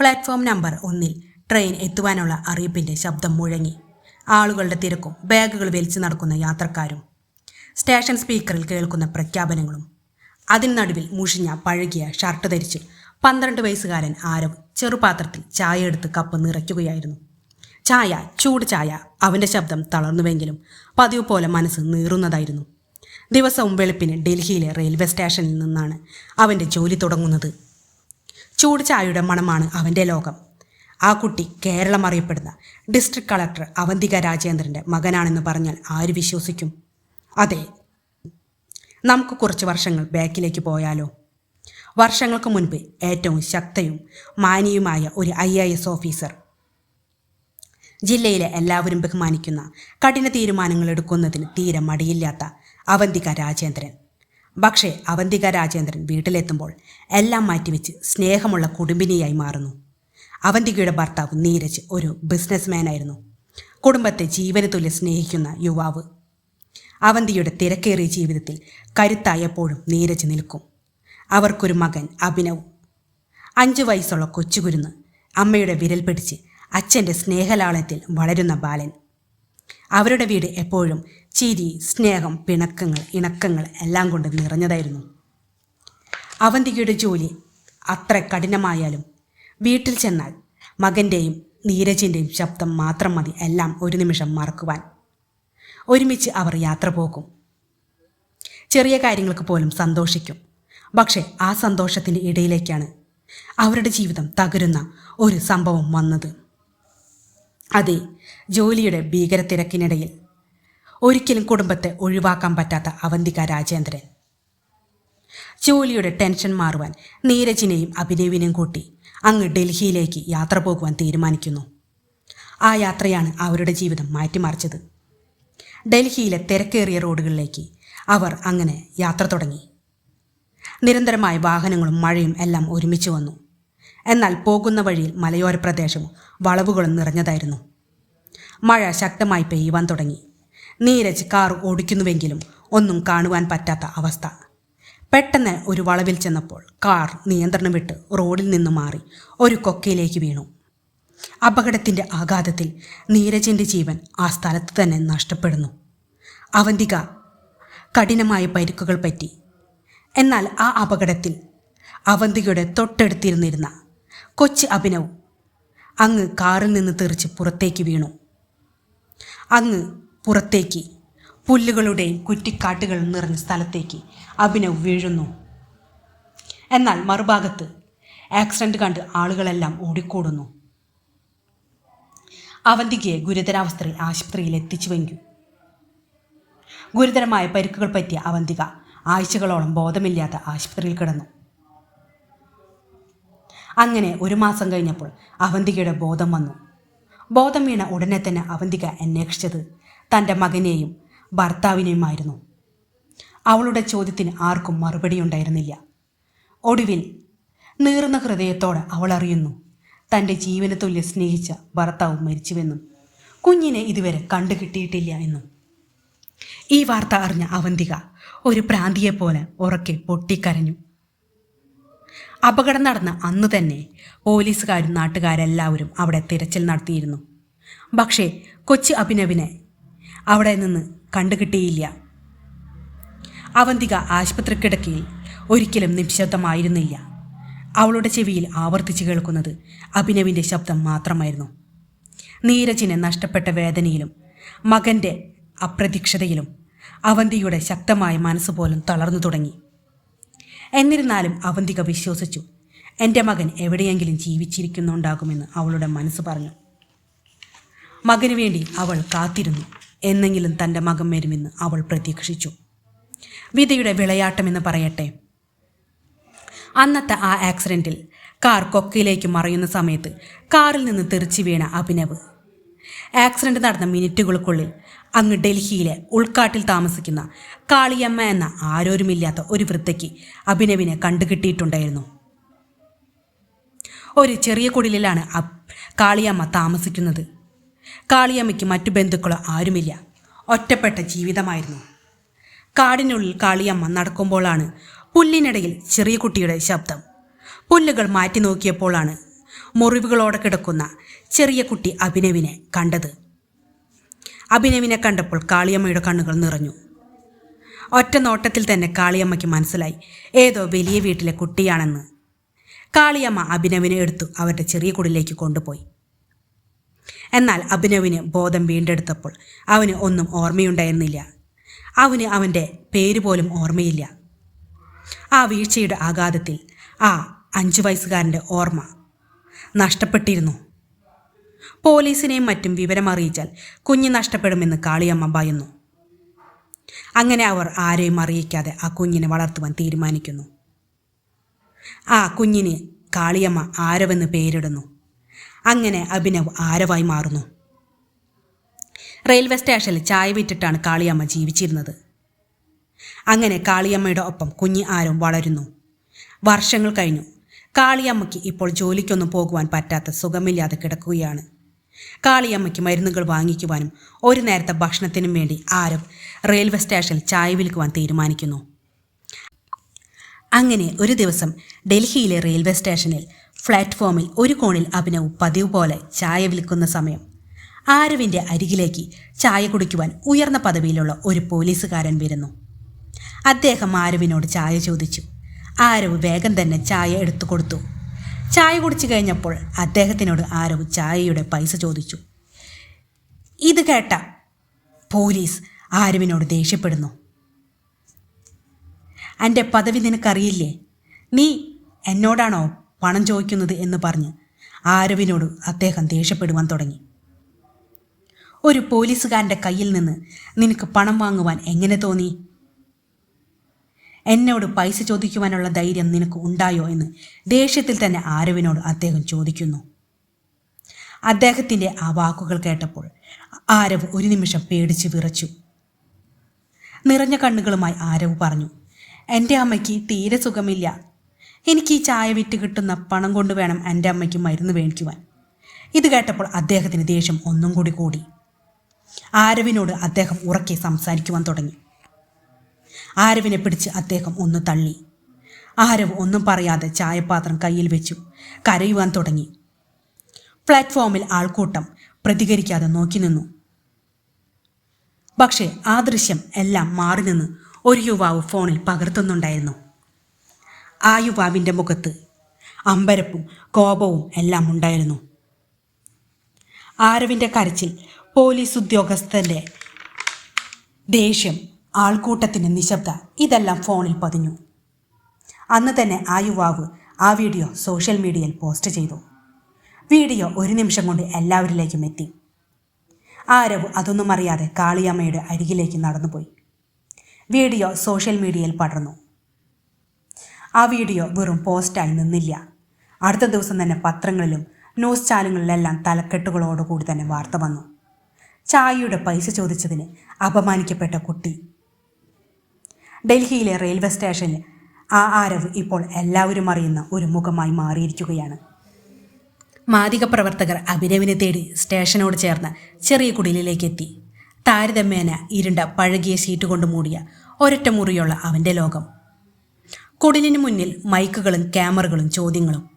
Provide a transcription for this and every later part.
Platform number ഒന്നിൽ train എത്തുവാനുള്ള അറിയിപ്പിന്റെ ശബ്ദം മുഴങ്ങി. ആളുകളുടെ തിരക്കും ബാഗുകൾ വലിച്ചു നടക്കുന്ന യാത്രക്കാരും സ്റ്റേഷൻ സ്പീക്കറിൽ കേൾക്കുന്ന പ്രഖ്യാപനങ്ങളും. അതിന് നടുവിൽ മുഷിഞ്ഞ പഴകിയ ഷർട്ട് ധരിച്ച് പന്ത്രണ്ട് വയസ്സുകാരൻ ആരവ് ചെറുപാത്രത്തിൽ ചായ എടുത്ത് കപ്പ് നിറയ്ക്കുകയായിരുന്നു. ചായ ചൂട് ചായ അവന്റെ ശബ്ദം തളർന്നുവെങ്കിലും പതിവ് പോലെ മനസ്സ് നീറുന്നതായിരുന്നു. ദിവസവും വെളുപ്പിന് ഡൽഹിയിലെ റെയിൽവേ സ്റ്റേഷനിൽ നിന്നാണ് അവന്റെ ജോലി തുടങ്ങുന്നത്. ചൂട് ചായയുടെ മണമാണ് അവന്റെ ലോകം. ആ കുട്ടി കേരളം അറിയപ്പെടുന്ന ഡിസ്ട്രിക്ട് കളക്ടർ അവന്തിക രാജേന്ദ്രന്റെ മകനാണെന്ന് പറഞ്ഞാൽ ആര് വിശ്വസിക്കും? അതെ. നമുക്ക് കുറച്ച് വർഷങ്ങൾ ബാക്കിലേക്ക് പോയാലോ? വർഷങ്ങൾക്ക് മുൻപ് ഏറ്റവും ശക്തയും മാന്യവുമായ ഒരു ഐ എ എസ് ഓഫീസർ. ജില്ലയിലെ എല്ലാവരും ബഹുമാനിക്കുന്ന കഠിന തീരുമാനങ്ങൾ എടുക്കുന്നതിന് തീരെ മടിയില്ലാത്ത അവന്തിക രാജേന്ദ്രൻ. പക്ഷേ അവന്തിക രാജേന്ദ്രൻ വീട്ടിലെത്തുമ്പോൾ എല്ലാം മാറ്റിവെച്ച് സ്നേഹമുള്ള കുടുംബിനിയായി മാറുന്നു. അവന്തികയുടെ ഭർത്താവ് നീരജ് ഒരു ബിസിനസ്മാനായിരുന്നു. കുടുംബത്തെ ജീവന തുല്യ സ്നേഹിക്കുന്ന യുവാവ്. അവന്തിയുടെ തിരക്കേറിയ ജീവിതത്തിൽ കരുത്തായപ്പോഴും നീരജ് നിൽക്കും. അവർക്കൊരു മകൻ അഭിനവ്. അഞ്ചു വയസ്സുള്ള കൊച്ചുകുരുന്ന് അമ്മയുടെ വിരൽ പിടിച്ച് അച്ഛന്റെ സ്നേഹലാളത്തിൽ വളരുന്ന ബാലൻ. അവരുടെ വീട് എപ്പോഴും ചിരി സ്നേഹം പിണക്കങ്ങൾ ഇണക്കങ്ങൾ എല്ലാം കൊണ്ട് നിറഞ്ഞതായിരുന്നു. അവന്തികയുടെ ജോലി അത്ര കഠിനമായാലും വീട്ടിൽ ചെന്നാൽ മകന്റെയും നീരജിന്റെയും ശബ്ദം മാത്രം മതി എല്ലാം ഒരു നിമിഷം മറക്കുവാൻ. ഒരുമിച്ച് അവർ യാത്ര പോകും. ചെറിയ കാര്യങ്ങൾക്ക് പോലും സന്തോഷിക്കും. പക്ഷേ ആ സന്തോഷത്തിന്റെ ഇടയിലേക്കാണ് അവരുടെ ജീവിതം തകരുന്ന ഒരു സംഭവം വന്നത്. അതെ ജോലിയുടെ ഭീകര തിരക്കിനിടയിൽ ഒരിക്കലും കുടുംബത്തെ ഒഴിവാക്കാൻ പറ്റാത്ത അവന്തിക രാജേന്ദ്രൻ. ജോലിയുടെ ടെൻഷൻ മാറുവാൻ നീരജിനെയും അഭിനവിനെയും കൂട്ടി അങ്ങ് ഡൽഹിയിലേക്ക് യാത്ര പോകുവാൻ തീരുമാനിക്കുന്നു. ആ യാത്രയാണ് അവരുടെ ജീവിതം മാറ്റിമറിച്ചത്. ഡൽഹിയിലെ തിരക്കേറിയ റോഡുകളിലേക്ക് അവർ അങ്ങനെ യാത്ര തുടങ്ങി. നിരന്തരമായ വാഹനങ്ങളും മഴയും എല്ലാം ഒരുമിച്ച് വന്നു. എന്നാൽ പോകുന്ന വഴിയിൽ മലയോര പ്രദേശവും വളവുകളും നിറഞ്ഞതായിരുന്നു. മഴ ശക്തമായി പെയ്യുവാൻ തുടങ്ങി. നീരജ് കാർ ഓടിക്കുന്നുവെങ്കിലും ഒന്നും കാണുവാൻ പറ്റാത്ത അവസ്ഥ. പെട്ടെന്ന് ഒരു വളവിൽ ചെന്നപ്പോൾ കാർ നിയന്ത്രണം വിട്ട് റോഡിൽ നിന്ന് മാറി ഒരു കൊക്കയിലേക്ക് വീണു. അപകടത്തിന്റെ ആഘാതത്തിൽ നീരജിന്റെ ജീവൻ ആ സ്ഥലത്ത് തന്നെ നഷ്ടപ്പെടുന്നു. അവന്തിക കഠിനമായ പരിക്കുകൾ പറ്റി. എന്നാൽ ആ അപകടത്തിൽ അവന്തികയുടെ തൊട്ടടുത്തിരുന്നിരുന്ന കൊച്ചു അഭിനവ് അങ്ങ് കാറിൽ നിന്ന് തെറിച്ച് പുറത്തേക്ക് വീണു. അങ്ങ് പുറത്തേക്ക് പുല്ലുകളുടെയും കുറ്റിക്കാട്ടുകളും നിറഞ്ഞ സ്ഥലത്തേക്ക് അഭിനവ് വീഴുന്നു. എന്നാൽ മറുഭാഗത്ത് ആക്സിഡന്റ് കണ്ട് ആളുകളെല്ലാം ഓടിക്കൂടുന്നു. അവന്തികയെ ഗുരുതരാവസ്ഥയിൽ ആശുപത്രിയിൽ എത്തിച്ചുവെങ്കിൽ ഗുരുതരമായ പരിക്കുകൾ പറ്റിയ അവന്തിക ആഴ്ചകളോളം ബോധമില്ലാത്ത ആശുപത്രിയിൽ കിടന്നു. അങ്ങനെ ഒരു മാസം കഴിഞ്ഞപ്പോൾ അവന്തികയുടെ ബോധം വന്നു. ബോധം വീണ ഉടനെ തന്നെ അവന്തിക അന്വേഷിച്ചത് തന്റെ മകനെയും ഭർത്താവിനെയുമായിരുന്നു. അവളുടെ ചോദ്യത്തിന് ആർക്കും മറുപടി ഉണ്ടായിരുന്നില്ല. ഒടുവിൽ നീറുന്ന ഹൃദയത്തോടെ അവൾ അറിയുന്നു തന്റെ ജീവന തുല്യ സ്നേഹിച്ച ഭർത്താവ് മരിച്ചുവെന്നും കുഞ്ഞിനെ ഇതുവരെ കണ്ടു കിട്ടിയിട്ടില്ല എന്നും. ഈ വാർത്ത അറിഞ്ഞ അവന്തിക ഒരു പ്രാന്തിയെപ്പോലെ ഉറക്കെ പൊട്ടിക്കരഞ്ഞു. അപകടം നടന്ന അന്ന് തന്നെ പോലീസുകാരും നാട്ടുകാരെല്ലാവരും അവിടെ തിരച്ചിൽ നടത്തിയിരുന്നു. പക്ഷേ കൊച്ചു അഭിനവിനെ അവിടെ നിന്ന് കണ്ടുകിട്ടിയില്ല. അവന്തിക ആശുപത്രി കിടക്കയിൽ ഒരിക്കലും നിശബ്ദമായിരുന്നില്ല. അവളുടെ ചെവിയിൽ ആവർത്തിച്ച് കേൾക്കുന്നത് അഭിനവിന്റെ ശബ്ദം മാത്രമായിരുന്നു. നീരജിനെ നഷ്ടപ്പെട്ട വേദനയിലും മകന്റെ അപ്രതീക്ഷതയിലും അവന്തിയുടെ ശക്തമായ മനസ്സ് പോലും തളർന്നു തുടങ്ങി. എന്നിരുന്നാലും അവന്തിക വിശ്വസിച്ചു. എന്റെ മകൻ എവിടെയെങ്കിലും ജീവിച്ചിരിക്കുന്നുണ്ടാകുമെന്ന് അവളുടെ മനസ്സ് പറഞ്ഞു. മകന് വേണ്ടി അവൾ കാത്തിരുന്നു. എന്നെങ്കിലും തന്റെ മകൻ വരുമെന്ന് അവൾ പ്രതീക്ഷിച്ചു. വിധയുടെ വിളയാട്ടമെന്ന് പറയട്ടെ. അന്നത്തെ ആ ആക്സിഡന്റിൽ കാർ കൊക്കയിലേക്ക് മറയുന്ന സമയത്ത് കാറിൽ നിന്ന് തെറിച്ചു വീണ അഭിനവ്. ആക്സിഡന്റ് നടന്ന മിനിറ്റുകൾക്കുള്ളിൽ അങ്ങ് ഡൽഹിയിലെ ഉൾക്കാട്ടിൽ താമസിക്കുന്ന കാളിയമ്മ എന്ന ആരോരുമില്ലാത്ത ഒരു വൃദ്ധയ്ക്ക് അഭിനവിനെ കണ്ടുകിട്ടിയിട്ടുണ്ടായിരുന്നു. ഒരു ചെറിയ കുടിലിലാണ് കാളിയമ്മ താമസിക്കുന്നത്. കാളിയമ്മയ്ക്ക് മറ്റു ബന്ധുക്കളോ ആരുമില്ല. ഒറ്റപ്പെട്ട ജീവിതമായിരുന്നു. കാടിനുള്ളിൽ കാളിയമ്മ നടക്കുമ്പോഴാണ് പുല്ലിനിടയിൽ ചെറിയ കുട്ടിയുടെ ശബ്ദം. പുല്ലുകൾ മാറ്റി നോക്കിയപ്പോഴാണ് മുറിവുകളോടെ കിടക്കുന്ന ചെറിയ കുട്ടി അഭിനവിനെ കണ്ടത്. അഭിനവിനെ കണ്ടപ്പോൾ കാളിയമ്മയുടെ കണ്ണുകൾ നിറഞ്ഞു. ഒറ്റ നോട്ടത്തിൽ തന്നെ കാളിയമ്മയ്ക്ക് മനസ്സിലായി ഏതോ വലിയ വീട്ടിലെ കുട്ടിയാണെന്ന്. കാളിയമ്മ അഭിനവിനെ എടുത്തു അവരുടെ ചെറിയ കുടിലേക്ക് കൊണ്ടുപോയി. എന്നാൽ അഭിനവിന് ബോധം വീണ്ടെടുത്തപ്പോൾ അവന് ഒന്നും ഓർമ്മയുണ്ടായിരുന്നില്ല. അവന് അവന്റെ പേര് പോലും ഓർമ്മയില്ല. ആ വീഴ്ചയുടെ ആഘാതത്തിൽ ആ അഞ്ചു വയസ്സുകാരന്റെ ഓർമ്മ നഷ്ടപ്പെട്ടിരുന്നു. പോലീസിനെയും മറ്റും വിവരമറിയിച്ചാൽ കുഞ്ഞ് നഷ്ടപ്പെടുമെന്ന് കാളിയമ്മ ഭയന്നു അങ്ങനെ അവർ ആരെയും അറിയിക്കാതെ ആ കുഞ്ഞിനെ വളർത്തുവാൻ തീരുമാനിക്കുന്നു. ആ കുഞ്ഞിന് കാളിയമ്മ ആരവെന്ന് പേരിടുന്നു. അങ്ങനെ അഭിനവ് ആരവായി മാറുന്നു. റെയിൽവേ സ്റ്റേഷനിൽ ചായ വിറ്റിട്ടാണ് കാളിയമ്മ ജീവിച്ചിരുന്നത്. അങ്ങനെ കാളിയമ്മയുടെ ഒപ്പം കുഞ്ഞ് ആരും വളരുന്നു. വർഷങ്ങൾ കഴിഞ്ഞു. കാളിയമ്മയ്ക്ക് ഇപ്പോൾ ജോലിക്കൊന്നും പോകുവാൻ പറ്റാത്ത സുഖമില്ലാതെ കിടക്കുകയാണ്. കാളിയമ്മയ്ക്ക് മരുന്നുകൾ വാങ്ങിക്കുവാനും ഒരു നേരത്തെ ഭക്ഷണത്തിനും വേണ്ടി ആരും റെയിൽവേ സ്റ്റേഷനിൽ ചായ വിൽക്കുവാൻ തീരുമാനിക്കുന്നു. അങ്ങനെ ഒരു ദിവസം ഡൽഹിയിലെ റെയിൽവേ സ്റ്റേഷനിൽ പ്ലാറ്റ്ഫോമിൽ ഒരു കോണിൽ അഭിനവ് പതിവ് പോലെ ചായ വിൽക്കുന്ന സമയം. ആരവിന്റെ അരികിലേക്ക് ചായ കുടിക്കുവാൻ ഉയർന്ന പദവിയിലുള്ള ഒരു പോലീസുകാരൻ വരുന്നു. അദ്ദേഹം ആരവിനോട് ചായ ചോദിച്ചു. ആരവ് വേഗം തന്നെ ചായ എടുത്തു കൊടുത്തു ചായ കുടിച്ചു കഴിഞ്ഞപ്പോൾ അദ്ദേഹത്തിനോട് ആരോ ചായയുടെ പൈസ ചോദിച്ചു. ഇത് കേട്ട പോലീസ് ആരവിനോട് ദേഷ്യപ്പെടുന്നു. എന്റെ പദവി നിനക്കറിയില്ലേ? നീ എന്നോടാണോ പണം ചോദിക്കുന്നത്? എന്ന് പറഞ്ഞ് ആരവിനോട് അദ്ദേഹം ദേഷ്യപ്പെടുവാൻ തുടങ്ങി. ഒരു പോലീസുകാരന്റെ കയ്യിൽ നിന്ന് നിനക്ക് പണം വാങ്ങുവാൻ എങ്ങനെ തോന്നി? എന്നോട് പൈസ ചോദിക്കുവാനുള്ള ധൈര്യം നിനക്ക് ഉണ്ടായോ എന്ന് ദേഷ്യത്തിൽ തന്നെ ആരവിനോട് അദ്ദേഹം ചോദിക്കുന്നു. അദ്ദേഹത്തിന്റെ ആ വാക്കുകൾ കേട്ടപ്പോൾ ആരവ് ഒരു നിമിഷം പേടിച്ച് വിറച്ചു. നിറഞ്ഞ കണ്ണുകളുമായി ആരവ് പറഞ്ഞു എന്റെ അമ്മയ്ക്ക് തീരെ സുഖമില്ല. എനിക്ക് ഈ ചായ വിറ്റ് കിട്ടുന്ന പണം കൊണ്ട് വേണം എന്റെ അമ്മയ്ക്ക് മരുന്ന് മേടിക്കുവാൻ. ഇത് കേട്ടപ്പോൾ അദ്ദേഹത്തിന് ദേഷ്യം ഒന്നും കൂടി കൂടി. ആരവിനോട് അദ്ദേഹം ഉറക്കെ സംസാരിക്കുവാൻ തുടങ്ങി. ആരവിനെ പിടിച്ച് അദ്ദേഹം ഒന്ന് തള്ളി. ആരവ് ഒന്നും പറയാതെ ചായപാത്രം കയ്യിൽ വെച്ചു. കരയുവാൻ തുടങ്ങി. പ്ലാറ്റ്ഫോമിൽ ആൾക്കൂട്ടം പ്രതികരിക്കാതെ നോക്കി നിന്നു. പക്ഷേ ആ ദൃശ്യം എല്ലാം മാറി നിന്ന് ഒരു യുവാവ് ഫോണിൽ പകർത്തുന്നുണ്ടായിരുന്നു. ആ യുവാവിന്റെ മുഖത്ത് അമ്പരപ്പും കോപവും എല്ലാം ഉണ്ടായിരുന്നു. ആരവിന്റെ കരച്ചിൽ പോലീസ് ഉദ്യോഗസ്ഥന്റെ ദേഷ്യം ആൾക്കൂട്ടത്തിന്റെ നിശബ്ദ ഇതെല്ലാം ഫോണിൽ പതിഞ്ഞു. അന്ന് തന്നെ ആ യുവാവ് ആ വീഡിയോ സോഷ്യൽ മീഡിയയിൽ പോസ്റ്റ് ചെയ്തു. വീഡിയോ ഒരു നിമിഷം കൊണ്ട് എല്ലാവരിലേക്കും എത്തി. ആരവ് അതൊന്നും അറിയാതെ കാളിയമ്മയുടെ അരികിലേക്ക് നടന്നുപോയി. വീഡിയോ സോഷ്യൽ മീഡിയയിൽ പടർന്നു. ആ വീഡിയോ വെറും പോസ്റ്റായി നിന്നില്ല. അടുത്ത ദിവസം തന്നെ പത്രങ്ങളിലും ന്യൂസ് ചാനലുകളിലെല്ലാം തലക്കെട്ടുകളോടുകൂടി തന്നെ വാർത്ത വന്നു. ചായയുടെ പൈസ ചോദിച്ചതിന് അപമാനിക്കപ്പെട്ട കുട്ടി ഡൽഹിയിലെ റെയിൽവേ സ്റ്റേഷനിൽ ആ ആരവ് ഇപ്പോൾ എല്ലാവരും അറിയുന്ന ഒരു മുഖമായി മാറിയിരിക്കുകയാണ്. മാതിക പ്രവർത്തകർ അഭിനവിനെ തേടി സ്റ്റേഷനോട് ചേർന്ന് ചെറിയ കുടിലിലേക്ക് എത്തി താരതമ്യേന ഇരുണ്ട പഴകിയ ഷീറ്റ് കൊണ്ട് മൂടിയ ഒരൊറ്റ മുറിയുള്ള അവന്റെ ലോകം. കുടിലിന് മുന്നിൽ മൈക്കുകളും ക്യാമറകളും ചോദ്യങ്ങളും.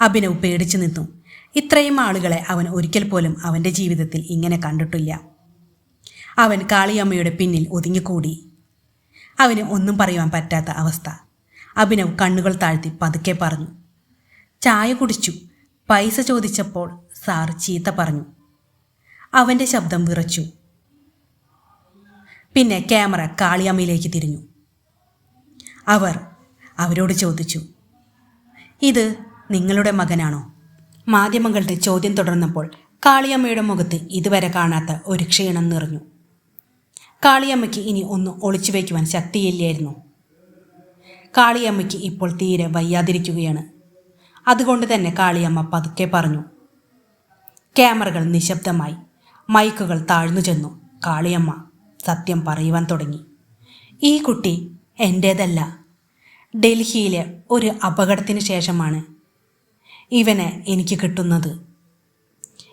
അഭിനവ് പേടിച്ചു നിന്നു. ഇത്രയും ആളുകളെ അവൻ ഒരിക്കൽ പോലും അവന്റെ ജീവിതത്തിൽ ഇങ്ങനെ കണ്ടിട്ടില്ല. അവൻ കാളിയമ്മയുടെ പിന്നിൽ ഒതുങ്ങിക്കൂടി. അവന് ഒന്നും പറയുവാൻ പറ്റാത്ത അവസ്ഥ. അഭിനവ് കണ്ണുകൾ താഴ്ത്തി പതുക്കെ പറഞ്ഞു. ചായ കുടിച്ചു. പൈസ ചോദിച്ചപ്പോൾ സാർ ചീത്ത പറഞ്ഞു. അവന്റെ ശബ്ദം വിറച്ചു. പിന്നെ ക്യാമറ കാളിയമ്മയിലേക്ക് തിരിഞ്ഞു. അവർ അവരോട് ചോദിച്ചു. ഇത് നിങ്ങളുടെ മകനാണോ? മാധ്യമങ്ങളുടെ ചോദ്യം തുടർന്നപ്പോൾ കാളിയമ്മയുടെ മുഖത്ത് ഇതുവരെ കാണാത്ത ഒരു ക്ഷീണം നിറഞ്ഞു. കാളിയമ്മയ്ക്ക് ഇനി ഒന്ന് ഒളിച്ചു വയ്ക്കുവാൻ ശക്തിയില്ലായിരുന്നു. കാളിയമ്മയ്ക്ക് ഇപ്പോൾ തീരെ വയ്യാതിരിക്കുകയാണ്. അതുകൊണ്ട് തന്നെ കാളിയമ്മ പതുക്കെ പറഞ്ഞു. ക്യാമറകൾ നിശബ്ദമായി. മൈക്കുകൾ താഴ്ന്നു ചെന്നു. കാളിയമ്മ സത്യം പറയുവാൻ തുടങ്ങി. ഈ കുട്ടി എന്റേതല്ല ഡൽഹിയിലെ ഒരു അപകടത്തിന് ശേഷമാണ് ഇവനെ എനിക്ക് കിട്ടുന്നത്.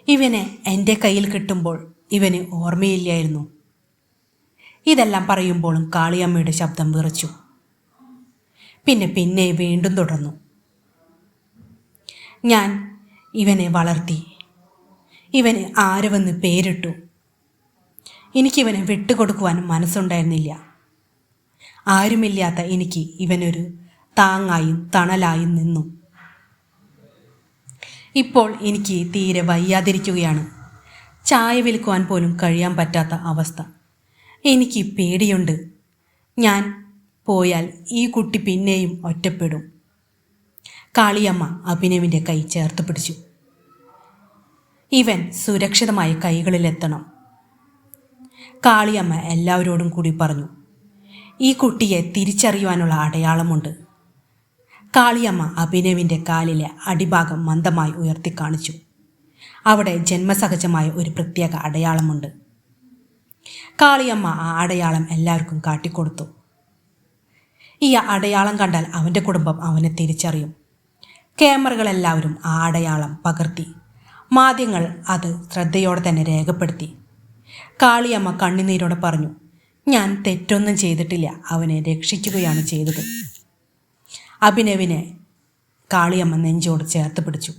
ഇവനെ എന്റെ കയ്യിൽ കിട്ടുമ്പോൾ ഇവന് ഓർമ്മയില്ലായിരുന്നു. ഇതെല്ലാം പറയുമ്പോഴും കാളിയമ്മയുടെ ശബ്ദം വിറച്ചു. പിന്നെ പിന്നെ വീണ്ടും തുടർന്നു. ഞാൻ ഇവനെ വളർത്തി. ഇവന് ആരവെന്ന് പേരിട്ടു. എനിക്കിവനെ വിട്ടുകൊടുക്കുവാൻ മനസ്സുണ്ടായിരുന്നില്ല. ആരുമില്ലാത്ത എനിക്ക് ഇവനൊരു താങ്ങായും തണലായും നിന്നു. ഇപ്പോൾ എനിക്ക് തീരെ വയ്യാതിരിക്കുകയാണ്. ചായ വിൽക്കുവാൻ പോലും കഴിയാൻ പറ്റാത്ത അവസ്ഥ. എനിക്ക് പേടിയുണ്ട്. ഞാൻ പോയാൽ ഈ കുട്ടി പിന്നെയും ഒറ്റപ്പെടും. കാളിയമ്മ അഭിനവിന്റെ കൈ ചേർത്ത് പിടിച്ചു. ഇവൻ സുരക്ഷിതമായ കൈകളിലെത്തണം. കാളിയമ്മ എല്ലാവരോടും കൂടി പറഞ്ഞു ഈ കുട്ടിയെ തിരിച്ചറിയുവാനുള്ള അടയാളമുണ്ട്. കാളിയമ്മ അഭിനവിന്റെ കാലിലെ അടിഭാഗം മന്ദമായി ഉയർത്തി കാണിച്ചു അവിടെ ജന്മസഹജമായ ഒരു പ്രത്യേക അടയാളമുണ്ട്. കാളിയമ്മ ആ അടയാളം എല്ലാവർക്കും കാട്ടിക്കൊടുത്തു. ഈ അടയാളം കണ്ടാൽ അവന്റെ കുടുംബം അവനെ തിരിച്ചറിയും. ക്യാമറകളെല്ലാവരും ആ അടയാളം പകർത്തി. മാധ്യങ്ങൾ അത് ശ്രദ്ധയോടെ തന്നെ രേഖപ്പെടുത്തി. കാളിയമ്മ കണ്ണുനീരോടെ പറഞ്ഞു ഞാൻ തെറ്റൊന്നും ചെയ്തിട്ടില്ല. അവനെ രക്ഷിക്കുകയാണ് ചെയ്തത്. അഭിനവിനെ കാളിയമ്മ നെഞ്ചോട് ചേർത്ത് പിടിച്ചു.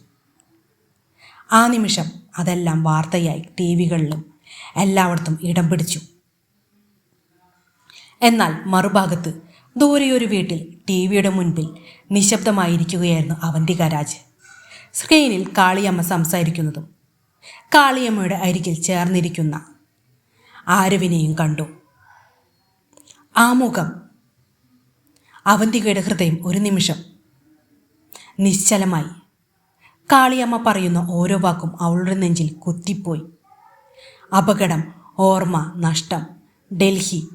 ആ നിമിഷം അതെല്ലാം വാർത്തയായി ടി വികളിലും എല്ലായിടത്തും ഇടം പിടിച്ചു. എന്നാൽ മറുഭാഗത്ത് ദൂരെയൊരു വീട്ടിൽ ടി വിയുടെ മുൻപിൽ നിശബ്ദമായിരിക്കുകയായിരുന്നു അവന്തിക രാജ്. സ്ക്രീനിൽ കാളിയമ്മ സംസാരിക്കുന്നതും കാളിയമ്മയുടെ അരികിൽ ചേർന്നിരിക്കുന്ന ആരവിനെയും കണ്ടു. ആ മുഖം അവന്തികയുടെ ഹൃദയം ഒരു നിമിഷം നിശ്ചലമായി. കാളിയമ്മ പറയുന്ന ഓരോ വാക്കും അവളുടെ നെഞ്ചിൽ കുത്തിപ്പോയി. അപകടം ഓർമ്മ നഷ്ടം ഡൽഹി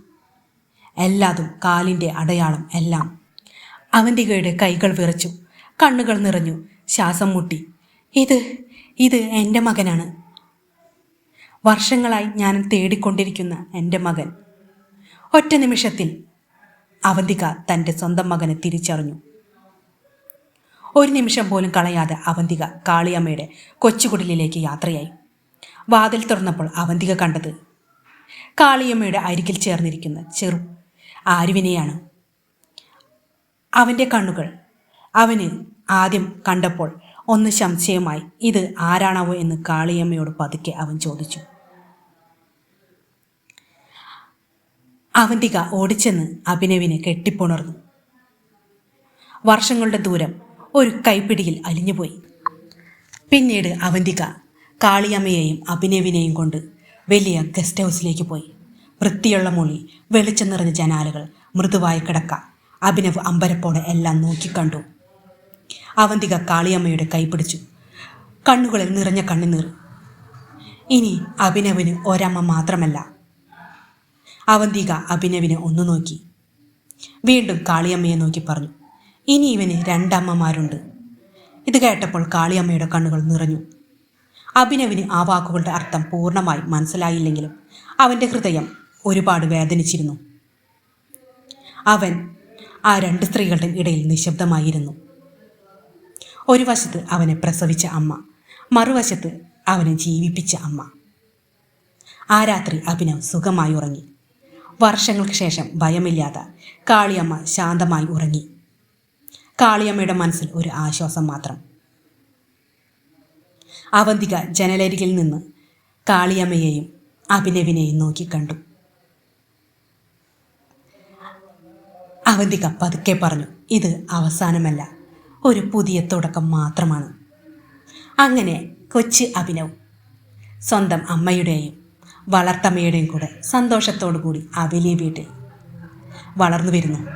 എല്ലാതും കാലിന്റെ അടയാളം എല്ലാം. അവന്തികയുടെ കൈകൾ വിറച്ചു. കണ്ണുകൾ നിറഞ്ഞു. ശ്വാസം മുട്ടി. ഇത് ഇത് എന്റെ മകനാണ്. വർഷങ്ങളായി ഞാൻ തേടിക്കൊണ്ടിരിക്കുന്ന എന്റെ മകൻ. ഒറ്റ നിമിഷത്തിൽ അവന്തിക തന്റെ സ്വന്തം മകനെ തിരിച്ചറിഞ്ഞു. ഒരു നിമിഷം പോലും കളയാതെ അവന്തിക കാളിയമ്മയുടെ കൊച്ചുകുടിലേക്ക് യാത്രയായി. വാതിൽ തുറന്നപ്പോൾ അവന്തിക കണ്ടത് കാളിയമ്മയുടെ അരികിൽ ചേർന്നിരിക്കുന്ന ചെറു ആരുവിനെയാണ്? അവന്റെ കണ്ണുകൾ. അവന് ആദ്യം കണ്ടപ്പോൾ ഒന്ന് സംശയമായി ഇത് ആരാണാവോ? എന്ന് കാളിയമ്മയോട് പതുക്കെ അവൻ ചോദിച്ചു. അവന്തിക ഓടിച്ചെന്ന് അഭിനവിനെ കെട്ടിപ്പുണർന്നു. വർഷങ്ങളുടെ ദൂരം ഒരു കൈപ്പിടിയിൽ അലിഞ്ഞുപോയി. പിന്നീട് അവന്തിക കാളിയമ്മയെയും അഭിനവിനെയും കൊണ്ട് വലിയ ഗസ്റ്റ് ഹൗസിലേക്ക് പോയി. വൃത്തിയുള്ള മുളി വെളിച്ചം നിറഞ്ഞ ജനാലുകൾ മൃദുവായ കിടക്ക. അഭിനവ് അമ്പരപ്പോടെ എല്ലാം നോക്കിക്കണ്ടു അവന്തിക കാളിയമ്മയുടെ കൈ പിടിച്ചു. കണ്ണുകളിൽ നിറഞ്ഞ കണ്ണുനീർ. ഇനി അഭിനവിന് ഒരമ്മ മാത്രമല്ല. അവന്തിക അഭിനവിനെ ഒന്നു നോക്കി. വീണ്ടും കാളിയമ്മയെ നോക്കി പറഞ്ഞു. ഇനി ഇവന് രണ്ടമ്മമാരുണ്ട്. ഇത് കേട്ടപ്പോൾ കാളിയമ്മയുടെ കണ്ണുകൾ നിറഞ്ഞു. അഭിനവിന് ആ വാക്കുകളുടെ അർത്ഥം പൂർണമായി മനസ്സിലായില്ലെങ്കിലും അവന്റെ ഹൃദയം ഒരുപാട് വേദനിച്ചിരുന്നു. അവൻ ആ രണ്ട് സ്ത്രീകളുടെ ഇടയിൽ നിശബ്ദമായിരുന്നു. ഒരു വശത്ത് അവനെ പ്രസവിച്ച അമ്മ മറുവശത്ത് അവനെ ജീവിപ്പിച്ച അമ്മ. ആ രാത്രി അഭിനവ് സുഖമായി ഉറങ്ങി. വർഷങ്ങൾക്ക് ശേഷം ഭയമില്ലാതെ കാളിയമ്മ ശാന്തമായി ഉറങ്ങി. കാളിയമ്മയുടെ മനസ്സിൽ ഒരു ആശ്വാസം മാത്രം. അവന്തിക ജനലരികിൽ നിന്ന് കാളിയമ്മയെയും അഭിനവിനെയും നോക്കിക്കണ്ടു അവന്തിക പതുക്കെ പറഞ്ഞു ഇത് അവസാനമല്ല ഒരു പുതിയ തുടക്കം മാത്രമാണ്. അങ്ങനെ കൊച്ച് അഭിനവ് സ്വന്തം അമ്മയുടെയും വളർത്തമ്മയുടെയും കൂടെ സന്തോഷത്തോടു കൂടി അവലിയ വീട്ടിൽ വളർന്നു വരുന്നു.